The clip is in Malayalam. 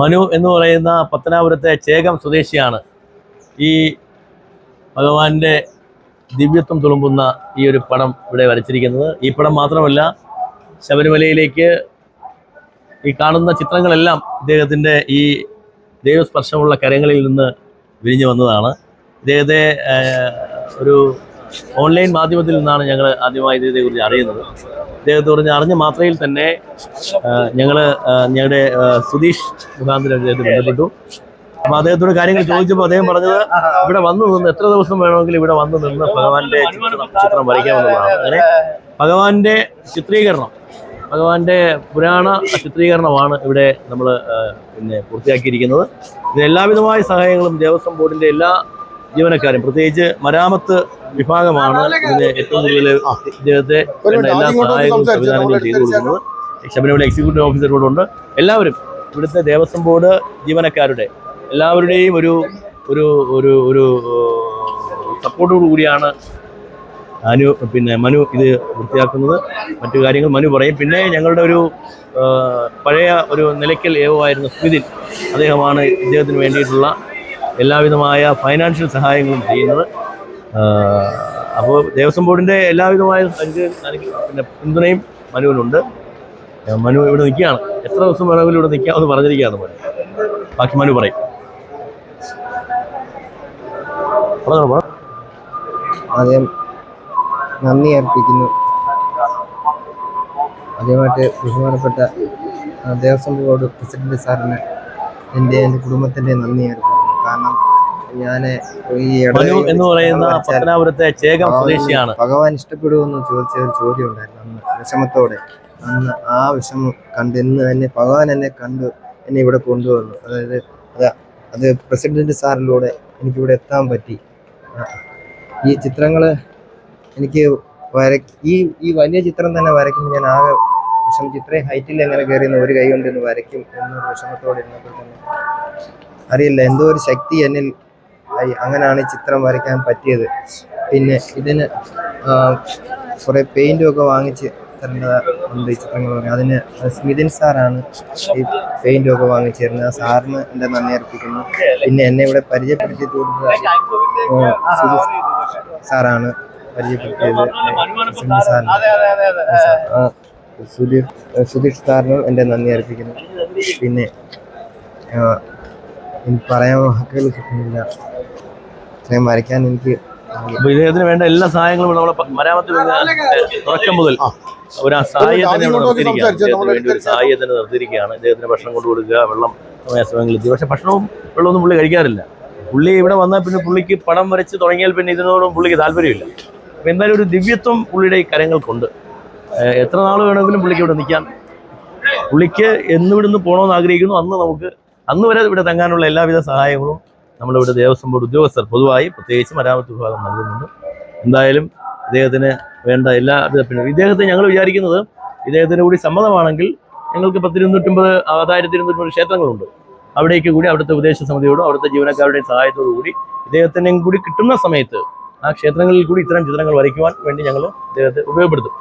മനു എന്ന് പറയുന്ന പത്തനാപുരത്തെ ചേകം സ്വദേശിയാണ് ഈ ഭഗവാന്റെ ദിവ്യത്വം തുളുമ്പുന്ന ഈ ഒരു പടം ഇവിടെ വരച്ചിരിക്കുന്നത്. ഈ പടം മാത്രമല്ല ശബരിമലയിലേക്ക് ഈ കാണുന്ന ചിത്രങ്ങളെല്ലാം ഇദ്ദേഹത്തിന്റെ ഈ ദൈവസ്പർശമുള്ള കരങ്ങളിൽ നിന്ന് വിരിഞ്ഞു വന്നതാണ്. ഇദ്ദേഹത്തെ ഒരു ഓൺലൈൻ മാധ്യമത്തിൽ നിന്നാണ് ഞങ്ങൾ ആദ്യമായി ഇതിനെക്കുറിച്ച് അറിയുന്നത്. ഇദ്ദേഹത്തെ കുറിച്ച് അറിഞ്ഞ മാത്രയിൽ തന്നെ ഞങ്ങൾ ഞങ്ങളുടെ സുതീഷ് മുഖാന്തരം അദ്ദേഹത്തെ ബന്ധപ്പെട്ടു. അപ്പോൾ അദ്ദേഹത്തോട് കാര്യങ്ങൾ ചോദിച്ചപ്പോൾ അദ്ദേഹം പറഞ്ഞത് ഇവിടെ വന്നു നിന്ന് എത്ര ദിവസം വേണമെങ്കിലും ഇവിടെ വന്നു നിന്ന് ഭഗവാന്റെ ചിത്രം വരയ്ക്കാമെന്നുള്ളതാണ് അങ്ങനെ ഭഗവാന്റെ ചിത്രീകരണം ഭഗവാന്റെ പുരാണ ചിത്രീകരണമാണ് ഇവിടെ നമ്മൾ പിന്നെ പൂർത്തിയാക്കിയിരിക്കുന്നത്. ഇതിന് എല്ലാവിധമായ സഹായങ്ങളും ദേവസ്വം ബോർഡിന്റെ എല്ലാ ജീവനക്കാരും പ്രത്യേകിച്ച് മരാമത്ത് വിഭാഗമാണ് ഇതിന് ഏറ്റവും കൂടുതൽ ഇദ്ദേഹത്തെ എല്ലാ സഹായങ്ങളും സംവിധാനങ്ങളും ചെയ്തു കൊടുക്കുന്നത് ശബരിമല എക്സിക്യൂട്ടീവ് ഓഫീസർ കൂടെ ഉണ്ട്. എല്ലാവരും ഇവിടുത്തെ ദേവസ്വം ബോർഡ് ജീവനക്കാരുടെ എല്ലാവരുടെയും ഒരു ഒരു ഒരു ഒരു സപ്പോർട്ടോടു കൂടിയാണ് അനു പിന്നെ മനു ഇത് വൃത്തിയാക്കുന്നത്. മറ്റു കാര്യങ്ങൾ മനു പറയും. പിന്നെ ഞങ്ങളുടെ ഒരു പഴയ ഒരു നിലയ്ക്കൽ ഏവായിരുന്നു സ്മിതിൻ അദ്ദേഹമാണ് ഇദ്ദേഹത്തിന് വേണ്ടിയിട്ടുള്ള എല്ലാവിധമായ ഫൈനാൻഷ്യൽ സഹായങ്ങളും ചെയ്യുന്നത്. അപ്പോൾ ദേവസ്വം ബോർഡിന്റെ എല്ലാവിധമായ പിന്നെ പിന്തുണയും മനുവിനുണ്ട് മനു ഇവിടെ നിൽക്കുകയാണ്. എത്ര ദിവസം വേണമെങ്കിലും ഇവിടെ നിൽക്കാമെന്ന് പറഞ്ഞിരിക്കുകയാണ് മനു. ബാക്കി മനു പറയും. ആദ്യം നന്ദി അർപ്പിക്കുന്നു. ആദ്യമായിട്ട് ബഹുമാനപ്പെട്ട ദേവസ്വം ബോർഡ് പ്രസിഡന്റ് സാറിന് എന്റെ എന്റെ കുടുംബത്തിന്റെ നന്ദി അർപ്പിക്കുന്നു. കാരണം ഞാൻ എന്ന് പറയുന്ന പത്തനാപുരത്തെ ചേകം ഭഗവാൻ- സ്വദേശിയാണ്. ഭഗവാൻ ഇഷ്ടപ്പെടുമെന്ന് ചോദിച്ച ഒരു ചോദ്യം ഉണ്ടായിരുന്നു അന്ന്. വിഷമത്തോടെ. അന്ന് ആ വിഷമം കണ്ട് ഇന്ന് തന്നെ ഭഗവാൻ എന്നെ കണ്ടു എന്നെ ഇവിടെ കൊണ്ടുവന്നു. അതായത് അതാ അത് പ്രസിഡന്റ് സാറിലൂടെ എനിക്കിവിടെ എത്താൻ പറ്റി. ഈ ചിത്രങ്ങൾ എനിക്ക് വര ഈ ഈ വലിയ ചിത്രം തന്നെ വരയ്ക്കുമ്പോൾ ഞാൻ ആകെ വിഷമിച്ച് ഇത്രയും ഹൈറ്റിൽ എങ്ങനെ കയറിയെന്ന് ഒരു കൈ കൊണ്ട് ഇന്ന് വരയ്ക്കും എന്നൊരു വിഷമത്തോടെ ഇരുന്നപ്പോൾ തന്നെ. അറിയില്ല എന്തോ ഒരു ശക്തി എന്നിൽ ആയി അങ്ങനെയാണ് ഈ ചിത്രം വരയ്ക്കാൻ പറ്റിയത്. പിന്നെ ഇതിന് കുറേ പെയിന്റും ഒക്കെ വാങ്ങിച്ച് തരേണ്ടതുണ്ട് ഈ ചിത്രങ്ങൾ. അതിന് സ്മിതിൻ സാറാണ് ഈ പെയിന്റും ഒക്കെ വാങ്ങിച്ചു തരുന്നത്. സാറിന് എന്റെ നന്ദി അർപ്പിക്കുന്നു. പിന്നെ എന്നെ ഇവിടെ പരിചയപ്പെടുത്തി കൊടുത്തത് സാറാണ് പരിചയപ്പെടുത്തിയത്. സാറിന്. സുധീർ സുധീഷ് സാറിനും എന്റെ നന്ദി അർപ്പിക്കുന്നു. പിന്നെ എനിക്ക് പറയാൻ വാക്കുകൾ കിട്ടുന്നില്ല. ഇത്രയും വരയ്ക്കാൻ എനിക്ക് അപ്പൊ ഇദ്ദേഹത്തിന് വേണ്ട എല്ലാ സഹായങ്ങളും ഇവിടെ നമ്മളെ മരാമത്ത് തുടക്കം മുതൽ ഒരു സഹായത്തിനെ ഇവിടെ നിർത്തിയിരിക്കുകയാണ്. ഒരു നിർത്തിയിരിക്കുകയാണ്. ഇദ്ദേഹത്തിന് ഭക്ഷണം കൊണ്ടു കൊടുക്കുക വെള്ളം സമയങ്ങളിൽ എത്തി. പക്ഷെ ഭക്ഷണവും വെള്ളമൊന്നും പുള്ളി കഴിക്കാറില്ല. പുള്ളി ഇവിടെ വന്നാൽ പിന്നെ പുള്ളിക്ക് പടം വരച്ച് തുടങ്ങിയാൽ പിന്നെ ഇതിനോടും പുള്ളിക്ക് താല്പര്യമില്ല. അപ്പം എന്തായാലും ഒരു ദിവ്യത്വം പുള്ളിയുടെ ഈ കരങ്ങൾക്കുണ്ട്. എത്ര നാൾ വേണമെങ്കിലും പുള്ളിക്ക് ഇവിടെ നിൽക്കാൻ പുള്ളിക്ക് എന്ന് ഇവിടുന്ന് പോകണമെന്ന് ആഗ്രഹിക്കുന്നു. അന്ന് നമുക്ക് അന്ന് വരെ ഇവിടെ തങ്ങാനുള്ള എല്ലാവിധ സഹായങ്ങളും നമ്മളിവിടെ ദേവസ്വം ബോർഡ് ഉദ്യോഗസ്ഥർ പൊതുവായി പ്രത്യേകിച്ച് മരാമത്ത് വിഭാഗം നൽകുന്നുണ്ട്. എന്തായാലും ഇദ്ദേഹത്തിന് വേണ്ട എല്ലാ പിന്നെ ഇദ്ദേഹത്തെ ഞങ്ങൾ വിചാരിക്കുന്നത് ഇദ്ദേഹത്തിന് കൂടി സമ്മതമാണെങ്കിൽ ഞങ്ങൾക്ക് പത്തിരുന്നൂറ്റമ്പത് ആയിരത്തി ഇരുന്നൂറ്റമ്പത് ക്ഷേത്രങ്ങളുണ്ട്. അവിടേക്ക് കൂടി അവിടുത്തെ ഉപദേശ സമിതിയോടും അവിടുത്തെ ജീവനക്കാരുടെയും സഹായത്തോടു കൂടി ഇദ്ദേഹത്തിനെയും കൂടി കിട്ടുന്ന സമയത്ത് ആ ക്ഷേത്രങ്ങളിൽ കൂടി ഇത്തരം ചിത്രങ്ങൾ വരയ്ക്കുവാൻ വേണ്ടി ഞങ്ങൾ ഇദ്ദേഹത്തെ ഉപയോഗപ്പെടുത്തും.